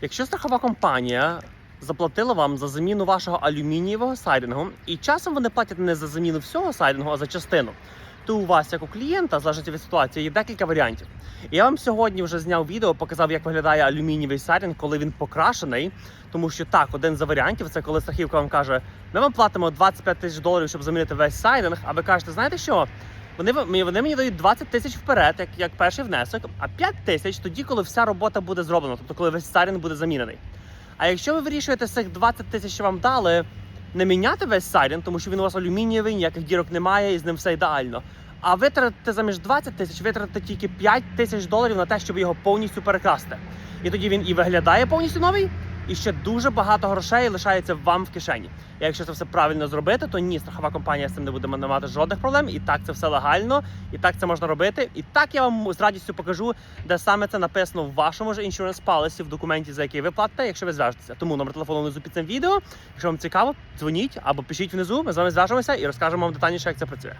Якщо страхова компанія заплатила вам за заміну вашого алюмінієвого сайдингу, і часом вони платять не за заміну всього сайдингу, а за частину, то у вас, як у клієнта, залежить від ситуації, є декілька варіантів. Я вам сьогодні вже зняв відео, показав, як виглядає алюмінієвий сайдинг, коли він покрашений. Тому що так, один з варіантів це коли страхівка вам каже: ми вам платимо 25 тисяч доларів, щоб замінити весь сайдинг, а ви кажете, знаєте що? Вони, вони мені дають 20 тисяч вперед, як, як перший внесок, а 5 тисяч тоді, коли вся робота буде зроблена, тобто коли весь сайдинг буде замінений. А якщо ви вирішуєте цих 20 тисяч, що вам дали, не міняти весь сайдинг, тому що він у вас алюмінієвий, ніяких дірок немає і з ним все ідеально. А витратите замість 20 тисяч, витратите тільки 5 тисяч доларів на те, щоб його повністю перекрасти. І тоді він і виглядає повністю новий, і ще дуже багато грошей лишається вам в кишені. І якщо це все правильно зробити, то ні, страхова компанія з цим не буде мати жодних проблем. І так це все легально, і так це можна робити. І так я вам з радістю покажу, де саме це написано в вашому ж insurance policy, в документі, за який ви платите, якщо ви зв'яжетеся. Тому номер телефону внизу під цим відео. Якщо вам цікаво, дзвоніть або пишіть внизу. Ми з вами зв'яжемося і розкажемо вам детальніше, як це працює.